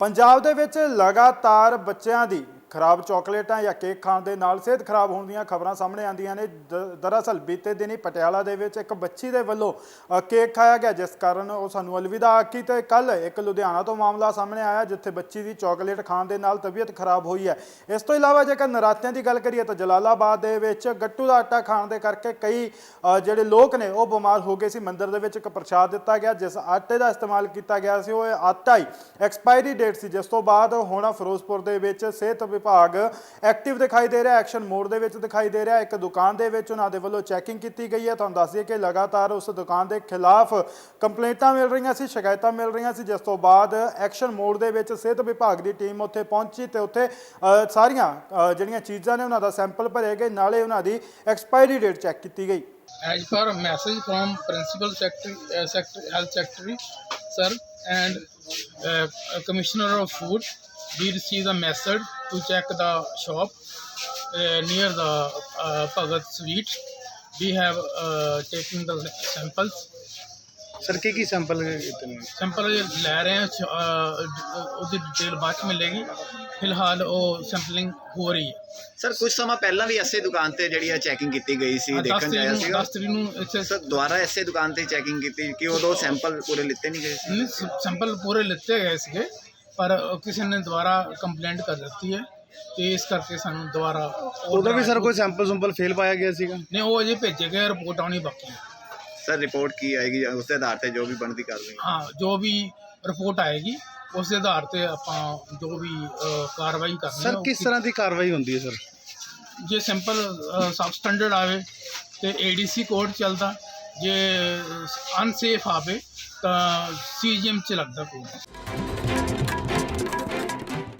ਪੰਜਾਬ ਦੇ ਵਿੱਚ ਲਗਾਤਾਰ ਬੱਚਿਆਂ ਦੀ ਖਰਾਬ ਚਾਕਲੇਟਾਂ ਜਾਂ ਕੇਕ ਖਾਣ ਦੇ ਨਾਲ ਸਿਹਤ ਖਰਾਬ ਹੋਣ ਦੀਆਂ ਖਬਰਾਂ ਸਾਹਮਣੇ ਆਉਂਦੀਆਂ ਨੇ। ਦ- ਦਰਅਸਲ ਬੀਤੇ ਦਿਨੀ ਪਟਿਆਲਾ ਦੇ ਵਿੱਚ ਇੱਕ ਬੱਚੀ ਦੇ ਵੱਲੋਂ ਕੇਕ ਖਾਇਆ ਗਿਆ, ਜਿਸ ਕਾਰਨ ਉਹ ਸਾਨੂੰ ਅਲਵਿਦਾ ਆਖੀ ਤੇ ਕੱਲ ਇੱਕ ਲੁਧਿਆਣਾ ਤੋਂ ਮਾਮਲਾ ਸਾਹਮਣੇ ਆਇਆ, ਜਿੱਥੇ ਬੱਚੀ ਦੀ ਚਾਕਲੇਟ ਖਾਣ ਦੇ ਨਾਲ ਤਬੀਅਤ ਖਰਾਬ ਹੋਈ ਹੈ। ਇਸ ਤੋਂ ਇਲਾਵਾ ਜੇਕਰ ਨਰਾਤਿਆਂ ਦੀ ਗੱਲ ਕਰੀਏ ਤਾਂ ਜਲਾਲਾਬਾਦ ਦੇ ਵਿੱਚ ਗੱਟੂ ਦਾ ਆਟਾ ਖਾਣ ਦੇ ਕਰਕੇ ਕਈ ਜਿਹੜੇ ਲੋਕ ਨੇ ਉਹ ਬਿਮਾਰ ਹੋ ਗਏ ਸੀ। ਮੰਦਿਰ ਦੇ ਵਿੱਚ ਇੱਕ ਪ੍ਰਸ਼ਾਦ ਦਿੱਤਾ ਗਿਆ, ਜਿਸ ਆਟੇ ਦਾ ਇਸਤੇਮਾਲ ਕੀਤਾ ਗਿਆ ਸੀ। ਉਹ ਆਟਾ ਹੀ ਐਕਸਪਾਇਰੀ ਡੇਟ ਸੀ, ਜਿਸ ਤੋਂ ਬਾਅਦ ਹੁਣ ਫਿਰੋਜ਼ਪੁਰ ਦੇ ਵਿੱਚ ਸਿਹਤ ਵਿਭਾਗ ਐਕਟਿਵ ਦਿਖਾਈ ਦੇ ਰਿਹਾ ਐਕਸ਼ਨ ਮੋਡ ਦੇ ਵਿੱਚ ਦਿਖਾਈ ਦੇ ਰਿਹਾ। ਇੱਕ ਦੁਕਾਨ ਦੇ ਵਿੱਚ ਉਹਨਾਂ ਦੇ ਵੱਲੋਂ ਚੈਕਿੰਗ ਕੀਤੀ ਗਈ ਹੈ। ਤੁਹਾਨੂੰ ਦੱਸ ਦਈਏ ਕਿ ਲਗਾਤਾਰ ਉਸ ਦੁਕਾਨ ਦੇ ਖਿਲਾਫ ਕੰਪਲੇਂਟਾਂ ਮਿਲ ਰਹੀਆਂ ਸੀ ਸ਼ਿਕਾਇਤਾਂ ਮਿਲ ਰਹੀਆਂ ਸੀ। ਜਿਸ ਤੋਂ ਬਾਅਦ ਐਕਸ਼ਨ ਮੋਡ ਦੇ ਵਿੱਚ ਸਿਹਤ ਵਿਭਾਗ ਦੀ ਟੀਮ ਉੱਥੇ ਪਹੁੰਚੀ ਤੇ ਉੱਥੇ ਸਾਰੀਆਂ ਜਿਹੜੀਆਂ ਚੀਜ਼ਾਂ ਨੇ ਉਹਨਾਂ ਦਾ ਸੈਂਪਲ ਭਰੇ ਗਏ। ਨਾਲੇ ਉਹਨਾਂ ਦੀ ਐਕਸਪਾਇਰੀ ਡੇਟ ਚੈੱਕ ਕੀਤੀ ਗਈ। As per a message from principal secretary, uh, secretary health secretary sir and uh, commissioner of food we received a message to check the shop uh, near the uh, Bhagat Sweet. We have uh, taken the samples. Sir ਕੀ ਕੀ sample ਕੀਤੇ ਨੇ sample ਲੈ ਰਹੇ ਹਾਂ ਛ- ਅਹ, ਉਹਦੀ detail ਬਾਅਦ ਚ ਮਿਲੇਗੀ ਫਿਲਹਾਲ ਉਹ ਸੈਂਪਲਿੰਗ ਹੋ ਰਹੀ ਹੈ ਸਰ ਕੁਝ ਸਮਾਂ ਪਹਿਲਾਂ ਵੀ ਐਸੇ ਦੁਕਾਨ ਤੇ ਜਿਹੜੀ ਆ ਚੈਕਿੰਗ ਕੀਤੀ ਗਈ ਸੀ 10 ਦੇਖਣ ਤਰੀਕ ਜਾਇਆ ਨੂੰ ਸੀਗਾ? 10 ਤਰੀਕ ਨੂੰ ਇੱਥੇ ਸਰ ਦੁਬਾਰਾ ਐਸੇ ਦੁਕਾਨ ਤੇ ਚੈਕਿੰਗ ਕੀਤੀ ਕਿ ਉਦੋਂ ਸੈਂਪਲ ਪੂਰੇ ਲਿੱਤੇ ਨਹੀਂ ਗਏ ਸੀ? ਨਹੀਂ ਸੈਂਪਲ ਪੂਰੇ ਲਿੱਤੇ ਗਏ ਸੀਗੇ। ਪਰ ਕਿਸੇ ਨੇ ਦੁਬਾਰਾ ਕੰਪਲੇਂਟ ਕਰ ਦਿੱਤੀ ਹੈ ਤੇ ਇਸ ਕਰਕੇ ਸਾਨੂੰ ਦੁਬਾਰਾ ਉਦੋਂ ਵੀ ਸਰ ਕੋਈ ਸੈਂਪਲ ਸੰਪਲ ਫੇਲ ਪਾਇਆ ਗਿਆ ਸੀਗਾ? ਨਹੀਂ ਉਹ ਅਜੇ ਭੇਜੇ ਗਏ ਰਿਪੋਰਟ ਆਉਣੀ ਬਾਕੀ ਹੈ। ਸਰ ਰਿਪੋਰਟ ਕੀ ਆਏਗੀ? ਉਸ ਦੇ ਆਧਾਰ ਤੇ ਜੋ ਵੀ ਬਣਦੀ ਕਾਰਵਾਈ। ਹਾਂ ਜੋ ਵੀ ਰਿਪੋਰਟ ਆਏਗੀ ਉਸ ਦੇ ਆਧਾਰ ਤੇ ਆਪਾਂ ਜੋ ਵੀ ਕਾਰਵਾਈ ਕਰਨੀ ਹੈ ਸਰ ਉਹ ਕਿਸ ਤਰ੍ਹਾਂ ਦੀ ਕਾਰਵਾਈ ਹੁੰਦੀ ਹੈ ਸਰ? ਜੇ ਸਿੰਪਲ ਸਬ ਸਟੈਂਡਰਡ ਆਵੇ ਤੇ ਏਡੀਸੀ ਕੋਡ ਚੱਲਦਾ ਜੇ ਅਨਸੇਫ ਆਵੇ ਤਾਂ ਸੀਜੀਐਮ ਚ ਲੱਗਦਾ ਕੋਈ